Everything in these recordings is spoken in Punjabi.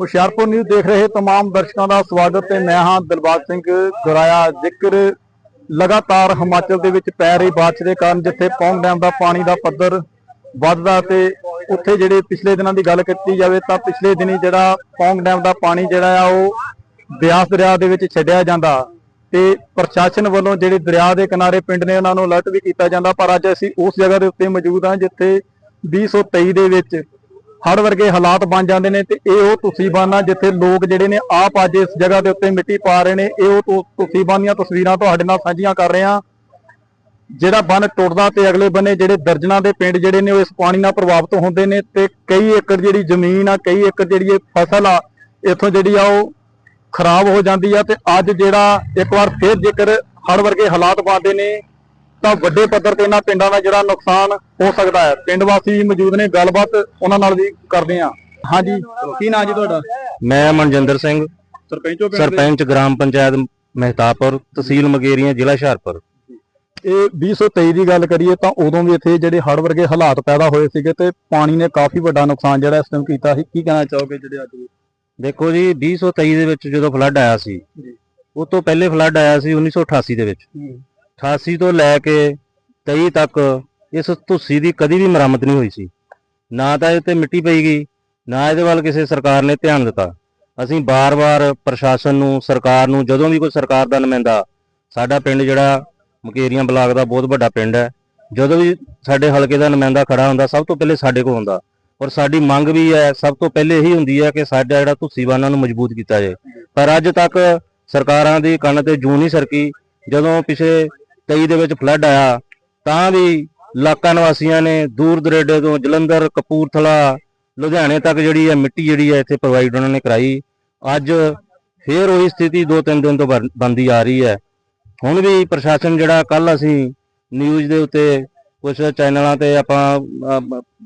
ਹੁਸ਼ਿਆਰਪੁਰ ਨਿਊਜ਼ ਦੇਖ ਰਹੇ तमाम ਦਰਸ਼ਕਾਂ ਦਾ ਸਵਾਗਤ ਹੈ ਮੈਂ ਹਾਂ ਦਿਲਬਾਗ ਸਿੰਘ ਗੁਰਾਇਆ ਜ਼ਿਕਰ ਲਗਾਤਾਰ ਹਿਮਾਚਲ ਦੇ ਵਿੱਚ ਪੈ ਰਹੀ ਬਾਰਿਸ਼ ਦੇ ਕਾਰਨ ਜਿੱਥੇ ਪੌਂਗ ਡੈਮ ਦਾ ਪਾਣੀ ਦਾ ਪੱਧਰ ਵੱਧਦਾ ਤੇ ਉੱਥੇ ਜਿਹੜੇ ਪਿਛਲੇ ਦਿਨਾਂ ਦੀ ਗੱਲ ਕੀਤੀ ਜਾਵੇ ਤਾਂ ਪਿਛਲੇ ਦਿਨੀ ਜਿਹੜਾ ਪੌਂਗ ਡੈਮ ਦਾ ਪਾਣੀ ਜਿਹੜਾ ਆ ਉਹ ਬਿਆਸ ਦਰਿਆ ਦੇ ਵਿੱਚ ਛੱਡਿਆ ਜਾਂਦਾ ਤੇ ਪ੍ਰਸ਼ਾਸਨ ਵੱਲੋਂ ਜਿਹੜੇ ਦਰਿਆ ਦੇ ਕਿਨਾਰੇ ਪਿੰਡ ਨੇ ਉਹਨਾਂ ਨੂੰ ਅਲਰਟ ਵੀ ਕੀਤਾ ਜਾਂਦਾ ਪਰ ਅੱਜ ਅਸੀਂ ਉਸ ਜਗ੍ਹਾ ਦੇ ਉੱਤੇ ਮੌਜੂਦ ਹਾਂ ਜਿੱਥੇ 2023 ਦੇ ਵਿੱਚ ਹੜ ਵਰਗੇ ਹਾਲਾਤ ਬਣ ਜਾਂਦੇ ਨੇ ਤੇ ਇਹ ਉਹ ਤੁਸੀਬਾਨਾ ਜਿੱਥੇ ਲੋਕ ਜਿਹੜੇ ਨੇ ਆਪ ਅੱਜ ਇਸ ਜਗ੍ਹਾ ਦੇ ਉੱਤੇ ਮਿੱਟੀ ਪਾ ਰਹੇ ਨੇ, ਇਹ ਉਹ ਤੁ- ਤੁਸੀਬਾਨ ਦੀਆਂ ਤਸਵੀਰਾਂ ਤੁਹਾਡੇ ਨਾਲ ਸਾਂਝੀਆਂ ਕਰ ਰਹੇ ਹਾਂ। ਜਿਹੜਾ ਬੰਨ ਟੁੱਟਦਾ ਤੇ ਅਗਲੇ ਬੰਨੇ ਜਿਹੜੇ ਦਰਜਨਾਂ ਦੇ ਪਿੰਡ ਜਿਹੜੇ ਨੇ ਉਹ ਇਸ ਪਾਣੀ ਨਾਲ ਪ੍ਰਭਾਵਿਤ ਹੁੰਦੇ ਨੇ ਤੇ ਕਈ ਏਕੜ ਜਿਹੜੀ ਜ਼ਮੀਨ ਆ, ਕਈ ਏਕੜ ਜਿਹੜੀ ਇਹ ਫਸਲ ਆ, ਇੱਥੋਂ ਜਿਹੜੀ ਆ ਉਹ ਖਰਾਬ ਹੋ ਜਾਂਦੀ ਆ ਤੇ ਅੱਜ ਜਿਹੜਾ ਇੱਕ ਵਾਰ ਫੇਰ ਜੇਕਰ ਹੜ ਵਰਗੇ ਹਾਲਾਤ ਬਣਦੇ ਨੇ ਤਾਂ ਵੱਡੇ ਪੱਧਰ ਤੇ ਇਹਨਾਂ ਪਿੰਡਾਂ ਦਾ ਜਿਹੜਾ ਨੁਕਸਾਨ ਹੋ ਸਕਦਾ ਹੈ। ਪਿੰਡ ਵਾਸੀ ਮੌਜੂਦ ਨੇ ਗੱਲਬਾਤ ਉਹਨਾਂ ਨਾਲ ਵੀ ਕਰਦੇ ਆ ਹਾਂਜੀ ਕੀ ਨਾਂ ਜੀ ਤੁਹਾਡਾ? ਮੈਂ ਮਨਜਿੰਦਰ ਸਿੰਘ ਸਰਪੰਚੋ ਸਰਪੰਚ ਗ੍ਰਾਮ ਪੰਚਾਇਤ ਮਹਿਤਾਪੁਰ ਤਹਿਸੀਲ ਮਗੇਰੀਆਂ ਜ਼ਿਲ੍ਹਾ ਹੁਸ਼ਿਆਰਪੁਰ। ਇਹ 2023 ਦੀ ਗੱਲ ਕਰੀਏ ਤਾਂ ਉਦੋਂ ਵੀ ਇੱਥੇ ਜਿਹੜੇ ਹੜ ਵਰਗੇ ਹਾਲਾਤ ਪੈਦਾ ਹੋਏ ਸੀਗੇ ਤੇ ਪਾਣੀ ਨੇ ਕਾਫੀ ਵੱਡਾ ਨੁਕਸਾਨ ਜਿਹੜਾ ਇਸ ਟਾਈਮ ਕੀਤਾ ਸੀ। ਕੀ ਕਹਿਣਾ ਚਾਹੋਗੇ ਜਿਹੜੇ ਅੱਜ ਵੀ? ਦੇਖੋ ਜੀ 2023 ਦੇ ਵਿੱਚ ਜਦੋਂ ਫਲੱਡ ਆਇਆ ਸੀ ਜੀ। ਉਸ ਤੋਂ ਪਹਿਲੇ ਫਲੱਡ ਆਇਆ ਸੀ 1988 ਦੇ ਵਿੱਚ। 88 ਤੋਂ ਲੈ ਕੇ 23 ਤੱਕ ਇਸ ਧੁੱਸੀ ਦੀ ਕਦੀ ਵੀ ਮੁਰੰਮਤ ਨਹੀਂ ਹੋਈ ਸੀ। ਨਾ ਤਾਂ ਇਹ ਤੇ ਮਿੱਟੀ ਪਈ ਗਈ, ਨਾ ਇਹਦੇ ਵੱਲ ਕਿਸੇ ਸਰਕਾਰ ਨੇ ਧਿਆਨ ਦਿੱਤਾ। ਅਸੀਂ ਬਾਰ-ਬਾਰ ਪ੍ਰਸ਼ਾਸਨ ਨੂੰ, ਸਰਕਾਰ ਨੂੰ, ਜਦੋਂ ਵੀ ਕੋਈ ਸਰਕਾਰ ਦਾ ਨੁਮਾਇੰਦਾ, ਸਾਡਾ ਪਿੰਡ ਜਿਹੜਾ ਮਕੇਰੀਆਂ ਬਲਾਕ ਦਾ ਬਹੁਤ ਵੱਡਾ ਪਿੰਡ ਹੈ, ਜਦੋਂ ਵੀ ਸਾਡੇ ਹਲਕੇ ਦਾ ਨੁਮਾਇੰਦਾ ਖੜਾ ਹੁੰਦਾ, ਸਭ ਤੋਂ ਪਹਿਲੇ ਸਾਡੇ ਕੋਲ ਹੁੰਦਾ। ਔਰ ਸਾਡੀ ਮੰਗ ਵੀ ਹੈ, ਸਭ ਤੋਂ ਪਹਿਲੇ ਇਹੀ ਹੁੰਦੀ ਹੈ ਕਿ ਸਾਡਾ ਜਿਹੜਾ ਧੁੱਸੀਵਾਨਾਂ ਨੂੰ ਮਜ਼ਬੂਤ ਕੀਤਾ ਜਾਏ। ਪਰ ਅੱਜ ਤੱਕ ਸਰਕਾਰਾਂ ਦੀ ਕੰਨ ਤੇ ਜੂੰ ਨਹੀਂ ਸਰਕੀ, ਜਦੋਂ ਪਿਛਲੇ 23 ਦੇ ਵਿੱਚ ਫਲੱਡ ਆਇਆ, ਤਾਂ ਵੀ ਇਲਾਕਾ ਨਿਵਾਸੀਆਂ ਨੇ ਦੂਰ ਦਰੇਡੇ ਤੋਂ ਜਲੰਧਰ, ਕਪੂਰਥਲਾ, ਲੁਧਿਆਣੇ ਤੱਕ ਜਿਹੜੀ ਹੈ ਮਿੱਟੀ ਜਿਹੜੀ ਹੈ ਇੱਥੇ ਪ੍ਰੋਵਾਈਡ ਉਹਨਾਂ ਨੇ ਕਰਾਈ। ਅੱਜ ਫੇਰ ਉਹੀ ਸਥਿਤੀ ਦੋ ਤਿੰਨ ਦਿਨ ਤੋਂ ਬਣ- ਬਣਦੀ ਆ ਰਹੀ ਹੈ। ਹੁਣ ਵੀ ਪ੍ਰਸ਼ਾਸਨ ਜਿਹੜਾ ਕੱਲ ਅਸੀਂ ਨਿਊਜ਼ ਦੇ ਉੱਤੇ ਕੁਝ ਚੈਨਲਾਂ ਤੇ ਆਪਾਂ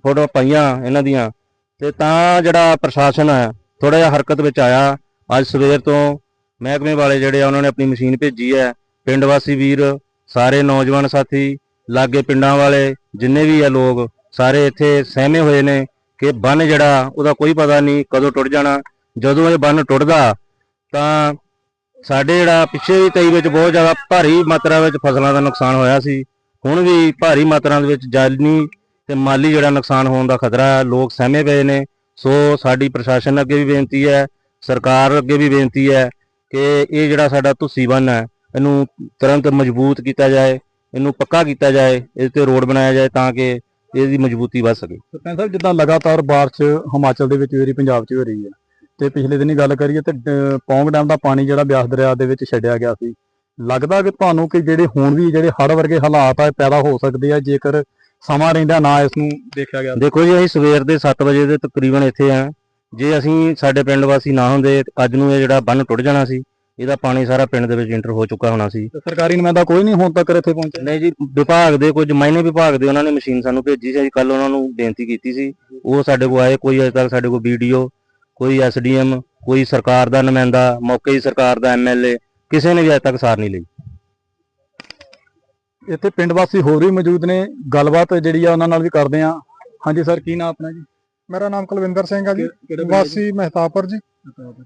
ਫੋਟੋ ਪਾਈਆਂ ਇਹਨਾਂ ਦੀਆਂ, ਤੇ ਤਾਂ ਜਿਹੜਾ ਪ੍ਰਸ਼ਾਸਨ ਹੈ ਥੋੜਾ ਜਿਹਾ ਹਰਕਤ ਵਿੱਚ ਆਇਆ। ਅੱਜ ਸਵੇਰ ਤੋਂ ਮਹਿਕਮੇ ਵਾਲੇ ਜਿਹੜੇ ਆ, ਉਹਨਾਂ ਨੇ ਆਪਣੀ ਮਸ਼ੀਨ ਭੇਜੀ ਹੈ। ਪਿੰਡ ਵਾਸੀ ਵੀਰ ਸਾਰੇ ਨੌਜਵਾਨ ਸਾਥੀ, ਲਾਗੇ ਪਿੰਡਾਂ ਵਾਲੇ, ਜਿੰਨੇ ਵੀ ਆ ਲੋਕ, ਸਾਰੇ ਇੱਥੇ ਸਹਿਮੇ ਹੋਏ ਨੇ ਕਿ ਬੰਨ ਜਿਹੜਾ, ਉਹਦਾ ਕੋਈ ਪਤਾ ਨਹੀਂ ਕਦੋਂ ਟੁੱਟ ਜਾਣਾ। ਜਦੋਂ ਇਹ ਬੰਨ ਟੁੱਟਦਾ, ਤਾਂ ਸਾਡੇ ਜਿਹੜਾ ਪਿੱਛੇ ਵੀ 23 ਵਿੱਚ ਬਹੁਤ ਜ਼ਿਆਦਾ ਭਾਰੀ ਮਾਤਰਾ ਵਿੱਚ ਫਸਲਾਂ ਦਾ ਨੁਕਸਾਨ ਹੋਇਆ ਸੀ। ਹੁਣ ਵੀ ਭਾਰੀ ਮਾਤਰਾ ਦੇ ਵਿੱਚ ਜਾਨੀ ਤੇ ਮਾਲੀ ਜਿਹੜਾ ਨੁਕਸਾਨ ਹੋਣ ਦਾ ਖਤਰਾ ਹੈ ਲੋਕ ਸਹਿਮੇ ਪਏ ਨੇ। ਸੋ ਸਾਡੀ ਪ੍ਰਸ਼ਾਸਨ ਅੱਗੇ ਵੀ ਬੇਨਤੀ ਹੈ, ਸਰਕਾਰ ਅੱਗੇ ਵੀ ਬੇਨਤੀ ਹੈ ਕਿ ਇਹ ਜਿਹੜਾ ਸਾਡਾ ਧੁੱਸੀ ਬੰਨ ਹੈ ਇਹਨੂੰ ਤੁਰੰਤ ਮਜ਼ਬੂਤ ਕੀਤਾ ਜਾਏ ਇਹਨੂੰ ਪੱਕਾ ਕੀਤਾ ਜਾਏ ਇਸ ਤੇ ਰੋਡ ਬਣਾਇਆ ਜਾਏ ਤਾਂ ਕਿ ਇਹਦੀ ਮਜ਼ਬੂਤੀ ਵੱਧ ਸਕੇ। ਸਰਪੰਚ ਸਾਹਿਬ ਜਿੱਦਾਂ ਲਗਾਤਾਰ ਬਾਰਿਸ਼ ਹਿਮਾਚਲ ਦੇ ਵਿੱਚ ਹੋ ਰਹੀ ਪੰਜਾਬ 'ਚ ਹੋ ਰਹੀ ਹੈ ਤੇ ਪਿਛਲੇ ਦਿਨੀ ਗੱਲ ਕਰੀਏ ਤੇ ਪੌਂਗ ਡੈਮ ਦਾ ਪਾਣੀ ਜਿਹੜਾ ਬਿਆਸ ਦਰਿਆ ਦੇ ਵਿੱਚ ਛੱਡਿਆ ਗਿਆ ਸੀ। ਲੱਗਦਾ ਕਿ ਤੁਹਾਨੂੰ ਕਿ ਜਿਹੜੇ ਹੁਣ ਵੀ ਜਿਹੜੇ ਹੜ ਵਰਗੇ ਹਾਲਾਤ ਆ ਪੈਦਾ ਹੋ ਸਕਦੇ ਆ ਜੇਕਰ ਸਮਾਂ ਰਹਿੰਦਾ ਨਾ ਇਸ ਨੂੰ ਦੇਖਿਆ ਗਿਆ। ਦੇਖੋ ਜੀ ਅਸੀਂ ਸਵੇਰ ਦੇ 7 ਵਜੇ ਦੇ ਤਕਰੀਬਨ ਇੱਥੇ ਆ। ਜੇ ਅਸੀਂ ਸਾਡੇ ਪਿੰਡ ਵਾਸੀ ਨਾ ਹੁੰਦੇ ਅੱਜ ਨੂੰ ਇਹ ਜਿਹੜਾ ਬੰਨ ਟੁੱਟ ਜਾਣਾ ਸੀ ਇਹਦਾ ਪਾਣੀ ਸਾਰਾ ਪਿੰਡ ਦੇ ਵਿੱਚ ਇੰਟਰ ਹੋ ਚੁੱਕਾ ਹੋਣਾ ਸੀ। ਤੇ ਸਰਕਾਰੀ ਨੁਮਾਇੰਦਾ ਕੋਈ ਨਹੀਂ ਹੁਣ ਤੱਕ ਇੱਥੇ ਪਹੁੰਚਿਆ? ਨਹੀਂ ਜੀ ਵਿਭਾਗ ਦੇ ਕੁਝ ਮਾਇਨੇ ਵਿਭਾਗ ਦੇ ਉਹਨਾਂ ਨੇ ਮਸ਼ੀਨ ਸਾਨੂੰ ਭੇਜੀ ਸੀ ਕੱਲ ਉਹਨਾਂ ਨੂੰ ਬੇਨਤੀ ਕੀਤੀ ਸੀ। ਉਹ ਸਾਡੇ ਕੋਲ ਆਏ ਕੋਈ ਅਜੇ ਤੱਕ ਸਾਡੇ ਕੋਲ ਵੀਡੀਓ ਕੋਈ ਐਸਡੀਐਮ ਕੋਈ ਸਰਕਾਰ ਦਾ ਨੁਮਾਇੰਦਾ ਮੌਕੇ ਦੀ ਸਰਕਾਰ ਦਾ ਐਮਐਲਏ ਕਿਸੇ ਨੇ ਵੀ ਅਜੇ ਤੱਕ ਸਾਰ ਨਹੀਂ ਲਈ। ਇੱਥੇ ਪਿੰਡ ਵਾਸੀ ਹੋਰ ਵੀ ਮੌਜੂਦ ਨੇ ਗੱਲਬਾਤ ਜਿਹੜੀ ਆ ਉਹਨਾਂ ਨਾਲ ਵੀ ਕਰਦੇ ਆ ਹਾਂਜੀ ਸਰ ਕੀ ਨਾਮ ਆਪਣਾ ਜੀ? ਮੇਰਾ ਨਾਮ ਕੁਲਵਿੰਦਰ ਸਿੰਘ ਆ ਜੀ ਵਾਸੀ ਮਹਿਤਾਪੁਰ ਜੀ।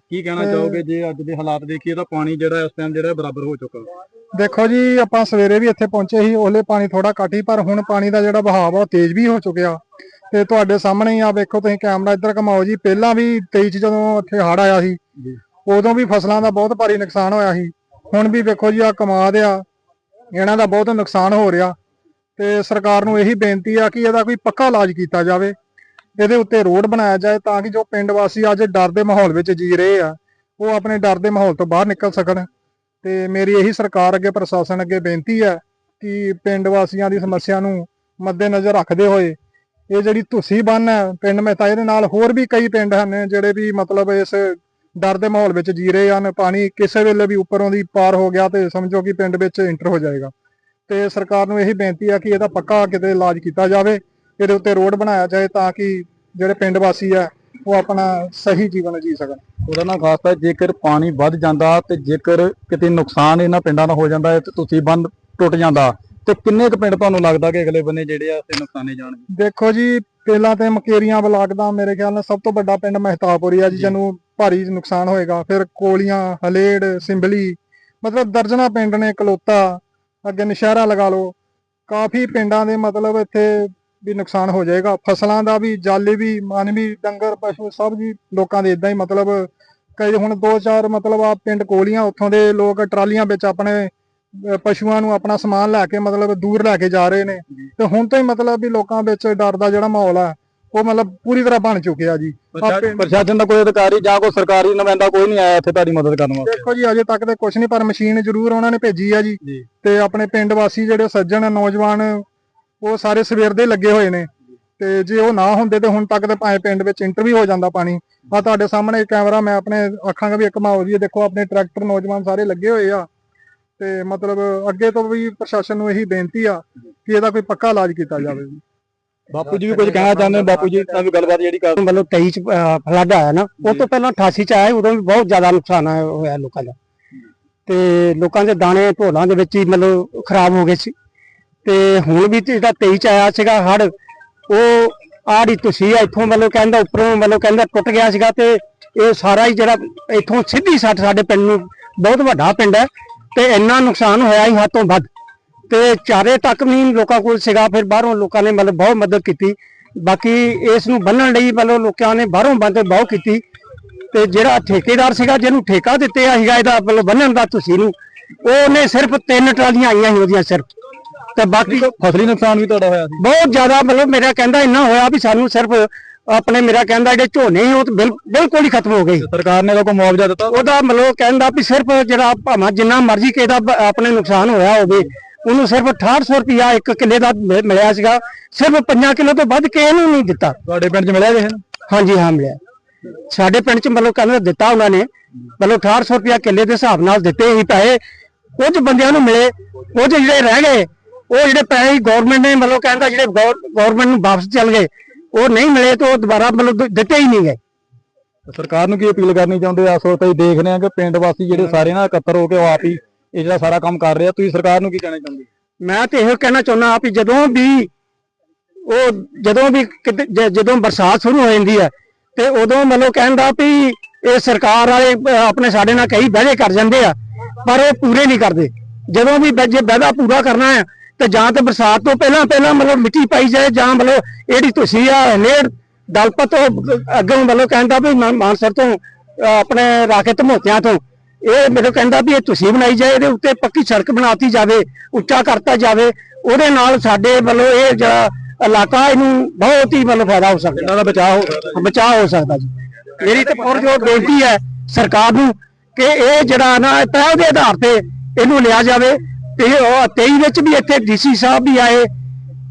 ਕੀ ਕਹਿਣਾ ਚਾਹੋਗੇ? ਜੇ ਅੱਜ ਦੇ ਹਾਲਾਤ ਦੇਖੀਏ ਤਾਂ ਪਾਣੀ ਜਿਹੜਾ ਇਸ ਟਾਈਮ ਜਿਹੜਾ ਬਰਾਬਰ ਹੋ ਚੁੱਕਾ। ਦੇਖੋ ਜੀ ਆਪਾਂ ਸਵੇਰੇ ਵੀ ਇੱਥੇ ਪਹੁੰਚੇ ਸੀ ਉਹਲੇ ਪਾਣੀ ਥੋੜਾ ਘੱਟ ਹੀ ਪਰ ਹੁਣ ਪਾਣੀ ਦਾ ਜਿਹੜਾ ਵਹਾਅ ਆ ਤੇਜ਼ ਵੀ ਹੋ ਚੁੱਕਿਆ। ਤੇ ਤੁਹਾਡੇ ਸਾਹਮਣੇ ਹੀ ਆ ਵੇਖੋ ਤੁਸੀਂ ਕੈਮਰਾ ਇੱਧਰ ਘਮਾਓ ਜੀ। ਪਹਿਲਾਂ ਵੀ 23 ਚ ਜਦੋਂ ਇੱਥੇ ਹੜ ਆਇਆ ਸੀ। ਉਦੋਂ ਵੀ ਫਸਲਾਂ ਦਾ ਬਹੁਤ ਭਾਰੀ ਨੁਕਸਾਨ ਹੋਇਆ ਸੀ। ਹੁਣ ਵੀ ਵੇਖੋ ਜੀ ਆ ਕਮਾਦ ਆ ਇਹਨਾਂ ਦਾ ਬਹੁਤ ਨੁਕਸਾਨ ਹੋ ਰਿਹਾ। ਤੇ ਸਰਕਾਰ ਨੂੰ ਇਹੀ ਬੇਨਤੀ ਆ ਕਿ ਇਹਦਾ ਕੋਈ ਪੱਕਾ ਇਲਾਜ ਕੀਤਾ ਜਾਵੇ। ਇਹਦੇ ਉੱਤੇ ਰੋਡ ਬਣਾਇਆ ਜਾਏ ਤਾਂ ਕਿ ਜੋ ਪਿੰਡ ਵਾਸੀ ਅੱਜ ਡਰ ਦੇ ਮਾਹੌਲ ਵਿੱਚ ਜੀ ਰਹੇ ਆ, ਉਹ ਆਪਣੇ ਡਰ ਦੇ ਮਾਹੌਲ ਤੋਂ ਬਾਹਰ ਨਿਕਲ ਸਕਣ। ਤੇ ਮੇਰੀ ਇਹੀ ਸਰਕਾਰ ਅੱਗੇ, ਪ੍ਰਸ਼ਾਸਨ ਅੱਗੇ ਬੇਨਤੀ ਹੈ ਕਿ ਪਿੰਡ ਵਾਸੀਆਂ ਦੀ ਸਮੱਸਿਆ ਨੂੰ ਮੱਦੇਨਜ਼ਰ ਰੱਖਦੇ ਹੋਏ ਇਹ ਜਿਹੜੀ ਧੁੱਸੀ ਬੰਨ ਹੈ, ਪਿੰਡ ਮਹਿਤਾ ਇਹਦੇ ਨਾਲ ਹੋਰ ਵੀ ਕਈ ਪਿੰਡ ਹਨ ਜਿਹੜੇ ਵੀ ਮਤਲਬ ਇਸ ਡਰ ਦੇ ਮਾਹੌਲ ਵਿੱਚ ਜੀ ਰਹੇ ਹਨ। ਪਾਣੀ ਕਿਸੇ ਵੇਲੇ ਵੀ ਉੱਪਰੋਂ ਦੀ ਪਾਰ ਹੋ ਗਿਆ ਤੇ ਸਮਝੋ ਕਿ ਪਿੰਡ ਵਿੱਚ ਇੰਟਰ ਹੋ ਜਾਏਗਾ। ਤੇ ਸਰਕਾਰ ਨੂੰ ਇਹੀ ਬੇਨਤੀ ਹੈ ਕਿ ਇਹਦਾ ਪੱਕਾ ਕਿਤੇ ਇਲਾਜ ਕੀਤਾ ਜਾਵੇ। ਇਹਦੇ ਉੱਤੇ ਰੋਡ ਬਣਾਇਆ ਜਾਏ ਤਾਂ ਕਿ ਜਿਹੜੇ ਪਿੰਡ ਵਾਸੀ ਆ ਉਹ ਆਪਣਾ ਸਹੀ ਜੀਵਨ ਜੀ ਸਕਣ। ਉਹਦਾ ਨਾ ਖਾਸ ਹੈ ਜੇਕਰ ਪਾਣੀ ਵੱਧ ਜਾਂਦਾ ਤੇ ਜੇਕਰ ਕਿਤੇ ਨੁਕਸਾਨ ਇਹਨਾਂ ਪਿੰਡਾਂ ਦਾ ਹੋ ਜਾਂਦਾ ਤੇ ਤੁਸੀਂ ਬੰਦ ਟੁੱਟ ਜਾਂਦਾ ਤੇ ਕਿੰਨੇ ਕੁ ਪਿੰਡ ਤੁਹਾਨੂੰ ਲੱਗਦਾ ਕਿ ਅਗਲੇ ਬੰਨੇ ਜਿਹੜੇ ਆ ਤੇ ਨੁਕਸਾਨੇ ਜਾਣਗੇ? ਦੇਖੋ ਜੀ ਪਹਿਲਾਂ ਤੇ ਮਕੇਰੀਆਂ ਬਲਾਕ ਦਾ ਮੇਰੇ ਖਿਆਲ ਨਾਲ ਸਭ ਤੋਂ ਵੱਡਾ ਪਿੰਡ ਮਹਿਤਾਪੁਰੀ ਆ ਜੀ। ਜਿਹਨੂੰ ਭਾਰੀ ਨੁਕਸਾਨ ਹੋਏਗਾ। ਫਿਰ ਕੋਲੀਆਂ ਹਲੇੜ ਸਿੰਬਲੀ ਮਤਲਬ ਦਰਜਨਾ ਪਿੰਡ ਨੇ ਕਲੋਤਾ ਅੱਗੇ ਨਸ਼ਹਿਰਾ ਲਗਾ ਲਓ। ਕਾਫੀ ਪਿੰਡਾਂ ਦੇ ਮਤਲਬ ਇੱਥੇ ਵੀ ਨੁਕਸਾਨ ਹੋ ਜਾਏਗਾ। ਫਸਲਾਂ ਦਾ ਵੀ ਜਾਲੀ ਵੀ ਮਾਨਵੀ ਡੰਗਰ ਪਸ਼ੂ ਸਭ ਜੀ ਲੋਕਾਂ ਦੇ ਇਦਾਂ ਹੀ ਮਤਲਬ ਕਈ ਹੁਣ ਦੋ ਚਾਰ ਮਤਲਬ ਆ ਪਿੰਡ ਕੋਲੀਆਂ ਉੱਥੋਂ ਦੇ ਲੋਕ ਟਰਾਲੀਆਂ ਵਿੱਚ ਆਪਣੇ ਪਸ਼ੂਆਂ ਨੂੰ ਆਪਣਾ ਸਮਾਨ ਲੈ ਕੇ ਮਤਲਬ ਦੂਰ ਲੈ ਕੇ ਜਾ ਰਹੇ ਨੇ। ਤੇ ਹੁਣ ਤੋਂ ਹੀ ਮਤਲਬ ਵੀ ਲੋਕਾਂ ਵਿੱਚ ਡਰ ਦਾ ਜਿਹੜਾ ਮਾਹੌਲ ਆ ਉਹ ਮਤਲਬ ਪੂਰੀ ਤਰ੍ਹਾਂ ਬਣ ਚੁੱਕਿਆ ਜੀ। ਪ੍ਰਸ਼ਾਸਨ ਦਾ ਕੋਈ ਅਧਿਕਾਰੀ ਜਾਂ ਕੋਈ ਸਰਕਾਰੀ ਨੁਮਾਇੰਦਾ ਕੋਈ ਨਹੀਂ ਆਇਆ ਇੱਥੇ ਤੁਹਾਡੀ ਮਦਦ ਕਰਨ ਵਾਸਤੇ। ਦੇਖੋ ਜੀ ਅਜੇ ਤੱਕ ਤੇ ਕੁਝ ਨਹੀਂ ਪਰ ਮਸ਼ੀਨ ਜ਼ਰੂਰ ਉਹਨਾਂ ਨੇ ਭੇਜੀ ਆ ਜੀ। ਤੇ ਆਪਣੇ ਪਿੰਡ ਵਾਸੀ ਜਿਹੜੇ ਸੱਜਣ ਨੌਜਵਾਨ ਉਹ ਸਾਰੇ ਸਵੇਰ ਦੇ ਲੱਗੇ ਹੋਏ ਨੇ। ਤੇ ਜੇ ਉਹ ਨਾ ਹੁੰਦੇ ਤੇ ਹੁਣ ਤੱਕ ਤੇ ਭਾਵੇਂ ਪਿੰਡ ਵਿੱਚ ਇੰਟਰ ਵੀ ਹੋ ਜਾਂਦਾ ਪਾਣੀ। ਆ ਤੁਹਾਡੇ ਸਾਹਮਣੇ ਕੈਮਰਾ ਮੈਂ ਆਪਣੇ ਅੱਖਾਂ ਵੀ ਇੱਕ ਮਾਹੌਲ ਜੀ ਦੇਖੋ ਆਪਣੇ ਟਰੈਕਟਰ ਨੌਜਵਾਨ ਸਾਰੇ ਲੱਗੇ ਹੋਏ ਆ। ਤੇ ਮਤਲਬ ਅੱਗੇ ਤੋਂ ਵੀ ਪ੍ਰਸ਼ਾਸਨ ਨੂੰ ਇਹੀ ਬੇਨਤੀ ਆ ਕਿ ਇਹਦਾ ਕੋਈ ਪੱਕਾ ਇਲਾਜ ਕੀਤਾ ਜਾਵੇ। ਬਾਪੂ ਜੀ ਵੀ ਕੁਝ ਕਹਿਣਾ ਚਾਹੁੰਦੇ ਨੇ ਬਾਪੂ ਜੀ ਵੀ ਗੱਲਬਾਤ ਜਿਹੜੀ ਕਰ ਮਤਲਬ 23 ਚ ਫਲੱਡ ਆਇਆ ਨਾ ਉਹ ਤੋਂ ਪਹਿਲਾਂ 88 ਚ ਆਇਆ ਉਦੋਂ ਵੀ ਬਹੁਤ ਜ਼ਿਆਦਾ ਨੁਕਸਾਨ ਹੋਇਆ ਲੋਕਾਂ ਦਾ। ਤੇ ਲੋਕਾਂ ਦੇ ਦਾਣੇ ਢੋਲਾਂ ਦੇ ਵਿੱਚ ਹੀ ਮਤਲਬ ਖਰਾਬ ਹੋ ਗਏ ਸੀ। ਤੇ ਹੁਣ ਵੀ ਜਿਹੜਾ 23 ਚ ਆਇਆ ਸੀਗਾ ਹੜ, ਉਹ ਆੜੀ ਤੁਸੀਂ ਇੱਥੋਂ ਮਤਲਬ ਕਹਿੰਦਾ ਉੱਪਰੋਂ ਮਤਲਬ ਕਹਿੰਦਾ ਟੁੱਟ ਗਿਆ ਸੀਗਾ ਤੇ ਇਹ ਸਾਰਾ ਹੀ ਜਿਹੜਾ ਇੱਥੋਂ ਸਿੱਧੀ ਸੱਟ ਸਾਡੇ ਪਿੰਡ ਨੂੰ, ਬਹੁਤ ਵੱਡਾ ਪਿੰਡ ਹੈ ਤੇ ਇੰਨਾ ਨੁਕਸਾਨ ਹੋਇਆ ਹੀ ਹੱਦ ਤੋਂ ਵੱਧ। ਤੇ ਚਾਰੇ ਤੱਕ ਵੀ ਲੋਕਾਂ ਕੋਲ ਸੀਗਾ, ਫਿਰ ਬਾਹਰੋਂ ਲੋਕਾਂ ਨੇ ਮਤਲਬ ਬਹੁਤ ਮਦਦ ਕੀਤੀ। ਬਾਕੀ ਇਸ ਨੂੰ ਬੰਨਣ ਲਈ ਮਤਲਬ ਲੋਕਾਂ ਨੇ ਬਾਹਰੋਂ ਬੰਦ ਬਹੁਤ ਕੀਤੀ। ਤੇ ਜਿਹੜਾ ਠੇਕੇਦਾਰ ਸੀਗਾ, ਜਿਹਨੂੰ ਠੇਕਾ ਦਿੱਤੇ ਆ ਸੀਗਾ, ਇਹਦਾ ਮਤਲਬ ਬੰਨਣ ਦਾ ਤੁਸੀਂ ਨੂੰ, ਉਹਨੇ ਸਿਰਫ ਤਿੰਨ ਟਰਾਲੀਆਂ ਆਈਆਂ ਸੀ ਉਹਦੀਆਂ ਸਿਰਫ। ਤੇ ਬਾਕੀ ਫਸਲੀ ਨੁਕਸਾਨ ਵੀ ਤੁਹਾਡਾ ਹੋਇਆ ਸੀ। ਬਹੁਤ ਜ਼ਿਆਦਾ ਮਤਲਬ ਮੇਰਾ ਕਹਿੰਦਾ ਇੰਨਾ ਹੋਇਆ ਵੀ ਸਾਨੂੰ ਸਿਰਫ ਆਪਣੇ ਮੇਰਾ ਕਹਿੰਦਾ ਜਿਹੜੇ ਝੋਨੇ ਉਹ ਤਾਂ ਬਿਲ- ਬਿਲਕੁਲ ਹੀ ਖਤਮ ਹੋ ਗਏ। ਸਰਕਾਰ ਨੇ ਕੋਈ ਮੁਆਵਜ਼ਾ ਦਿੱਤਾ? ਉਹਦਾ ਮਤਲਬ ਕਹਿੰਦਾ ਵੀ ਸਿਰਫ ਜਿਹੜਾ ਭਾਵੇਂ ਜਿੰਨਾ ਮਰਜ਼ੀ ਕਿਸੇ ਦਾ ਬ- ਆਪਣੇ ਨੁਕਸਾਨ ਹੋਇਆ ਹੋਵੇ ਉਹਨੂੰ ਸਿਰਫ 6800 ਰੁਪਇਆ ਇੱਕ ਕਿੱਲੇ ਦਾ ਮਿ- ਮਿਲਿਆ ਸੀਗਾ ਸਿਰਫ 5 ਕਿਲੋ ਤੋਂ ਵੱਧ ਕੇ ਇਹਨੂੰ ਨਹੀਂ ਦਿੱਤਾ। ਤੁਹਾਡੇ ਪਿੰਡ 'ਚ ਮਿਲਿਆ ਕਿਸੇ ਨੂੰ? ਹਾਂਜੀ ਹਾਂ ਮਿਲਿਆ। ਸਾਡੇ ਪਿੰਡ ਚ ਮਤਲਬ ਕਹਿੰਦਾ ਦਿੱਤਾ ਉਹਨਾਂ ਨੇ ਮਤਲਬ 6800 ਰੁਪਇਆ ਕਿੱਲੇ ਦੇ ਹਿਸਾਬ ਨਾਲ ਦਿੱਤੇ ਹੀ ਪੈਸੇ ਕੁਝ ਬੰਦਿਆਂ ਨੂੰ ਮਿਲੇ ਕੁਝ ਜਿਹੜੇ ਰਹਿ ਗਏ ਉਹ ਜਿਹੜੇ ਪੈਸੇ ਗਵਰਨਮੈਂਟ ਨੇ ਮਤਲਬ ਕਹਿੰਦਾ ਜਿਹੜੇ ਗਵਰਨਮੈਂਟ ਨੂੰ ਵਾਪਸ ਚੱਲ ਗਏ ਉਹ ਨਹੀਂ ਮਿਲੇ ਤਾਂ ਉਹ ਦੁਬਾਰਾ ਮਤਲਬ ਦਿੱਤੇ ਹੀ ਨਹੀਂ ਗਏ। ਸਰਕਾਰ ਨੂੰ ਕੀ ਅਪੀਲ ਕਰਨੀ ਚਾਹੁੰਦੇ? ਆ ਸੋ ਤੁਸੀਂ ਦੇਖ ਰਹੇ ਆ ਕਿ ਪਿੰਡ ਵਾਸੀ ਜਿਹੜੇ ਸਾਰੇ ਨਾ ਇਕੱਤਰ ਹੋ ਕੇ ਉਹ ਆਪ ਹੀ ਇਹ ਜਿਹੜਾ ਸਾਰਾ ਕੰਮ ਕਰ ਰਹੇ ਆ। ਤੁਸੀਂ ਸਰਕਾਰ ਨੂੰ ਕੀ ਕਹਿਣਾ ਚਾਹੁੰਦੇ? ਮੈਂ ਤੇ ਇਹੋ ਕਹਿਣਾ ਚਾਹੁੰਦਾ ਵੀ ਜਦੋਂ ਵੀ ਉਹ ਜਦੋਂ ਵੀ ਜਦੋਂ ਬਰਸਾਤ ਸ਼ੁਰੂ ਹੋ ਜਾਂਦੀ ਹੈ ਤੇ ਉਦੋਂ ਮਤਲਬ ਕਹਿੰਦਾ ਵੀ ਇਹ ਸਰਕਾਰ ਵਾਲੇ ਆਪਣੇ ਸਾਡੇ ਨਾਲ ਕਈ ਵਾਅਦੇ ਕਰ ਜਾਂਦੇ ਆ ਪਰ ਉਹ ਪੂਰੇ ਨਹੀਂ ਕਰਦੇ। ਜਦੋਂ ਵੀ ਜੇ ਵਾਅਦਾ ਪੂਰਾ ਕਰਨਾ ਹੈ ਤੇ ਜਾਂ ਤੇ ਬਰਸਾਤ ਤੋਂ ਪਹਿਲਾਂ ਪਹਿਲਾਂ ਮਤਲਬ ਮਿੱਟੀ ਪਾਈ ਜਾਏ ਜਾਂ ਮਤਲਬ ਇਹੜੀ ਤੁਸੀਂ ਆ ਨੇੜ ਦਲਪਤ ਤੋਂ ਅੱਗੋਂ ਮਤਲਬ ਕਹਿੰਦਾ ਵੀ ਮਾਨਸਰ ਤੋਂ ਆਪਣੇ ਰਾਖੇ ਧਮੋਤਿਆਂ ਤੋਂ। ਇਹ ਮੈਨੂੰ ਕਹਿੰਦਾ ਵੀ ਇਹ ਤੁਸੀਂ ਬਣਾਈ ਜਾਏ ਇਹਦੇ ਉੱਤੇ ਪੱਕੀ ਸੜਕ ਬਣਾਤੀ ਜਾਵੇ ਉੱਚਾ ਕਰਤਾ ਜਾਵੇ। ਉਹਦੇ ਨਾਲ ਸਾਡੇ ਵੱਲੋਂ ਇਹ ਜਿਹੜਾ ਇਲਾਕਾ ਇਹਨੂੰ ਬਹੁਤ ਹੀ ਮਤਲਬ ਫਾਇਦਾ ਹੋ ਸਕਦਾ। ਇਹਨਾਂ ਦਾ ਬਚਾਅ ਹੋ ਬਚਾਅ ਹੋ ਸਕਦਾ ਜੀ। ਮੇਰੀ ਤੇ ਪੁਰਜੋਰ ਬੇਨਤੀ ਹੈ ਸਰਕਾਰ ਨੂੰ ਕਿ ਇਹ ਜਿਹੜਾ ਨਾ ਪਹਿਲ ਦੇ ਆਧਾਰ ਤੇ ਇਹਨੂੰ ਲਿਆ ਜਾਵੇ। ਤੇ ਉਹ 23 ਵਿੱਚ ਵੀ ਇੱਥੇ ਡੀਸੀ ਸਾਹਿਬ ਵੀ ਆਏ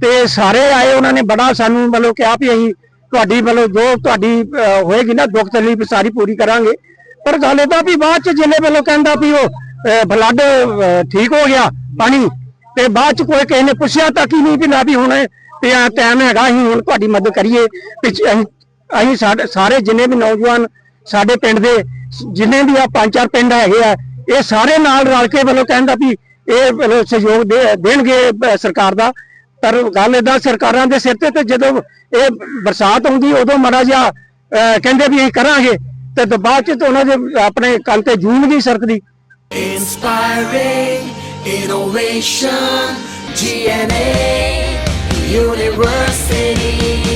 ਤੇ ਸਾਰੇ ਆਏ, ਉਹਨਾਂ ਨੇ ਬੜਾ ਸਾਨੂੰ ਮਤਲਬ ਕਿਹਾ ਵੀ ਅਸੀਂ ਤੁਹਾਡੀ ਮਤਲਬ ਜੋ ਤੁਹਾਡੀ ਹੋਏਗੀ ਨਾ ਦੁੱਖ ਤਕਲੀਫ ਸਾਰੀ ਪੂਰੀ ਕਰਾਂਗੇ। ਪਰ ਗੱਲ ਇਹ ਤਾਂ ਵੀ ਬਾਅਦ ਚ ਜਿੰਨੇ ਵੱਲੋਂ ਕਹਿੰਦਾ ਵੀ ਉਹ ਬਲੱਡ ਠੀਕ ਹੋ ਗਿਆ, ਪਾਣੀ, ਤੇ ਬਾਅਦ ਚ ਕੋਈ ਕਿਸੇ ਨੇ ਪੁੱਛਿਆ ਤਾਂ ਹੀ ਨਹੀਂ ਵੀ ਨਾ ਵੀ ਹੁਣ ਤੇ ਆ ਟਾਈਮ ਹੈਗਾ, ਅਸੀਂ ਹੁਣ ਤੁਹਾਡੀ ਮਦਦ ਕਰੀਏ। ਅਸੀਂ ਅਸੀਂ ਸਾਡੇ, ਸਾਰੇ ਜਿੰਨੇ ਵੀ ਨੌਜਵਾਨ ਸਾਡੇ ਪਿੰਡ ਦੇ, ਜਿੰਨੇ ਵੀ ਆ ਪੰਜ ਚਾਰ ਪਿੰਡ ਹੈਗੇ ਆ, ਇਹ ਸਾਰੇ ਨਾਲ ਰਲ ਕੇ ਵੱਲੋਂ ਕਹਿੰਦਾ ਵੀ ਇਹ ਵੱਲੋਂ ਸਹਿਯੋਗ ਦੇਣਗੇ ਸਰਕਾਰ ਦਾ। ਪਰ ਗੱਲ ਏਦਾਂ ਸਰਕਾਰਾਂ ਦੇ ਸਿਰ ਤੇ ਤੇ ਜਦੋਂ ਇਹ ਬਰਸਾਤ ਆਉਂਦੀ ਉਦੋਂ ਮਾੜਾ ਜਿਹਾ ਕਹਿੰਦੇ ਵੀ ਅਸੀਂ ਕਰਾਂਗੇ। ਤੇ ਬਾਅਦ ਚ ਤਾਂ ਉਹਨਾਂ ਦੇ ਆਪਣੇ ਕੰਨ ਤੇ ਜੂਨ ਨਹੀਂ ਸਰਕਦੀ। Inspiring innovation, GNA University.